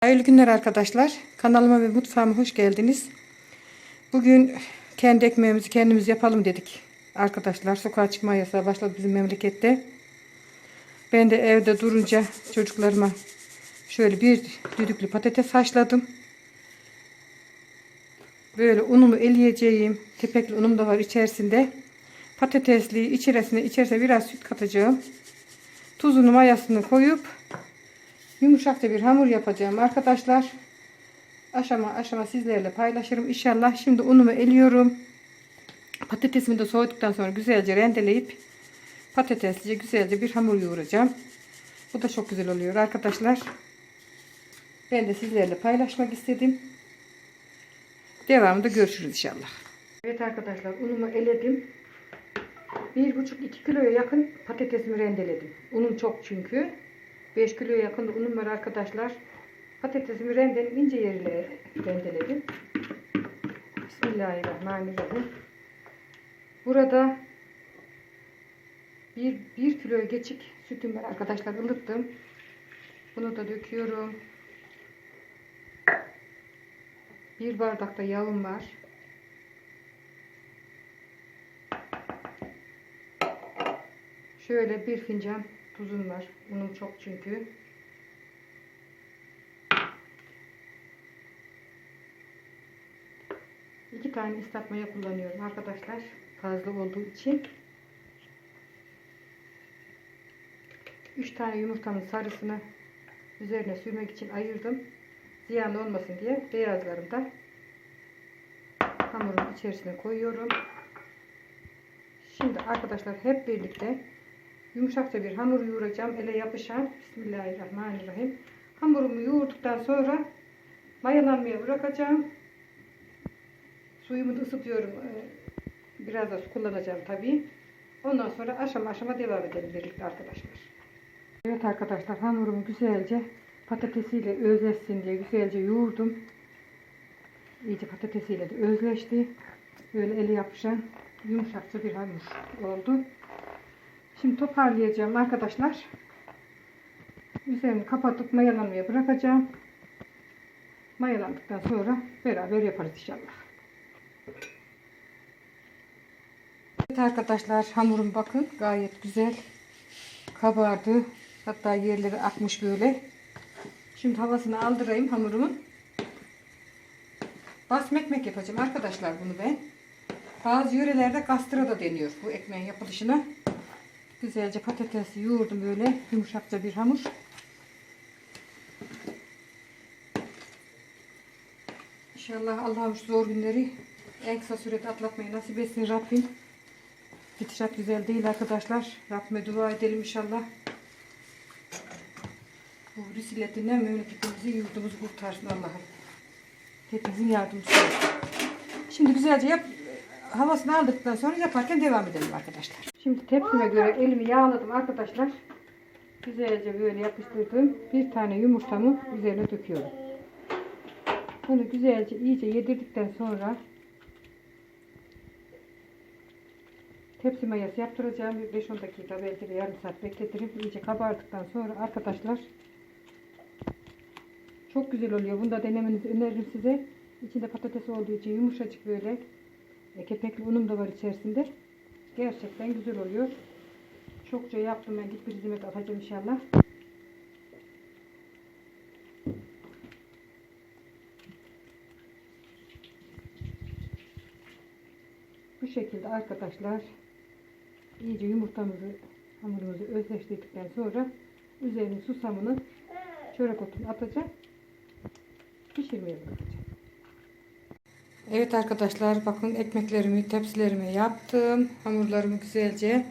Hayırlı günler arkadaşlar. Kanalıma ve mutfağıma hoş geldiniz. Bugün kendi ekmeğimizi kendimiz yapalım dedik. Arkadaşlar sokağa çıkma yasağı başladı bizim memlekette. Ben de evde durunca çocuklarıma şöyle bir düdüklü patates haşladım. Böyle unumu eleyeceğim. Kepekli unum da var içerisinde. Patatesli içerisine içerisine biraz süt katacağım. Tuzunu mayasını koyup Yumuşakça bir hamur yapacağım arkadaşlar. Aşama aşama sizlerle paylaşırım inşallah. Şimdi unumu eliyorum. Patatesimi de soğuduktan sonra güzelce rendeleyip patateslice güzelce bir hamur yoğuracağım. Bu da çok güzel oluyor arkadaşlar. Ben de sizlerle paylaşmak istedim. Devamında görüşürüz inşallah. Evet arkadaşlar unumu eledim. 1,5-2 kiloya yakın patatesimi rendeledim. Unum çok çünkü. 5 kiloya yakın unum var arkadaşlar. Patatesimi rendenin ince yeriyle rendeledim. Bismillahirrahmanirrahim. Burada 1, 1 kiloya geçik sütüm var arkadaşlar ılıttım. Bunu da döküyorum. Bir bardakta yağım var. Şöyle bir fincan tuzum var. Unum çok çünkü. İki tane ıslatmaya kullanıyorum arkadaşlar. Fazla olduğu için. Üç tane yumurtanın sarısını üzerine sürmek için ayırdım. Ziyan olmasın diye beyazlarını da hamurun içerisine koyuyorum. Şimdi arkadaşlar hep birlikte yumuşakça bir hamur yoğuracağım. Ele yapışan. Bismillahirrahmanirrahim. Hamurumu yoğurduktan sonra mayalanmaya bırakacağım. Suyumu da ısıtıyorum. Ee, Biraz da su kullanacağım tabii. Ondan sonra aşama aşama devam edelim birlikte arkadaşlar. Evet arkadaşlar hamurumu güzelce patatesiyle özleşsin diye güzelce yoğurdum. İyice patatesiyle de özleşti. Böyle eli yapışan yumuşakça bir hamur oldu. Şimdi toparlayacağım arkadaşlar. Üzerini kapatıp mayalanmaya bırakacağım. Mayalandıktan sonra beraber yaparız inşallah. Evet arkadaşlar hamurum bakın gayet güzel kabardı. Hatta yerleri akmış böyle. Şimdi havasını aldırayım hamurumun. Basma ekmek yapacağım arkadaşlar bunu ben. Bazı yörelerde kastıra da deniyor bu ekmeğin yapılışına. Güzelce patatesi yoğurdum böyle yumuşakça bir hamur. İnşallah Allah'ım şu zor günleri en kısa sürede atlatmayı nasip etsin Rabbim. Gidişat güzel değil arkadaşlar. Rabbime dua edelim inşallah. Bu risiletinden memleketimizi, yurdumuzu kurtarsın Allah'ım. Hepimizin yardımcısı. Şimdi güzelce yap, havasını aldıktan sonra yaparken devam edelim arkadaşlar. Şimdi tepsime göre elimi yağladım arkadaşlar. Güzelce böyle yapıştırdım. Bir tane yumurtamı üzerine döküyorum. Bunu güzelce iyice yedirdikten sonra tepsi mayası yaptıracağım. Bir 5-10 dakika belki de yarım saat bekletirim. İyice kabardıktan sonra arkadaşlar çok güzel oluyor. Bunu da denemenizi öneririm size. İçinde patates olduğu için yumuşacık böyle. E, kepekli unum da var içerisinde. Gerçekten güzel oluyor. Çokça yaptım ben. Git bir hizmet atacağım inşallah. Bu şekilde arkadaşlar iyice yumurtamızı hamurumuzu özleştirdikten sonra üzerine susamını çörek otunu atacağım. Pişirmeye bırakacağım. Evet arkadaşlar bakın ekmeklerimi tepsilerime yaptım. Hamurlarımı güzelce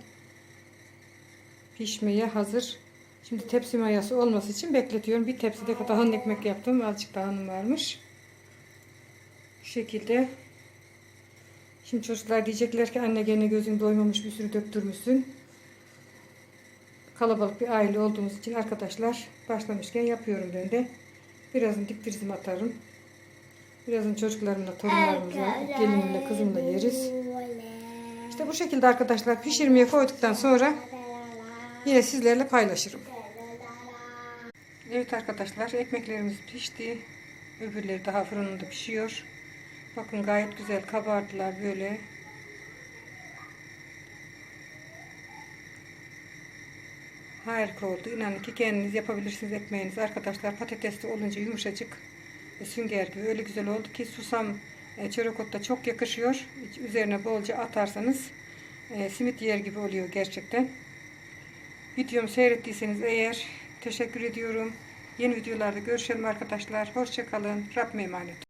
pişmeye hazır. Şimdi tepsi mayası olması için bekletiyorum. Bir tepside dahanın ekmek yaptım. Azıcık dahanım varmış. Bu şekilde. Şimdi çocuklar diyecekler ki anne gene gözün doymamış bir sürü döktürmüşsün. Kalabalık bir aile olduğumuz için arkadaşlar başlamışken yapıyorum ben de. Birazını dip atarım. Birazını çocuklarımla, torunlarımızla, gelinimle, kızımla yeriz. İşte bu şekilde arkadaşlar pişirmeye koyduktan sonra yine sizlerle paylaşırım. Evet arkadaşlar ekmeklerimiz pişti. Öbürleri daha fırında pişiyor. Bakın gayet güzel kabardılar böyle. Harika oldu. İnanın ki kendiniz yapabilirsiniz ekmeğinizi. Arkadaşlar patatesli olunca yumuşacık sünger gibi öyle güzel oldu ki susam e, çörek otta çok yakışıyor. Üzerine bolca atarsanız e, simit yer gibi oluyor gerçekten. Videomu seyrettiyseniz eğer teşekkür ediyorum. Yeni videolarda görüşelim arkadaşlar. Hoşçakalın. Rabbime emanet.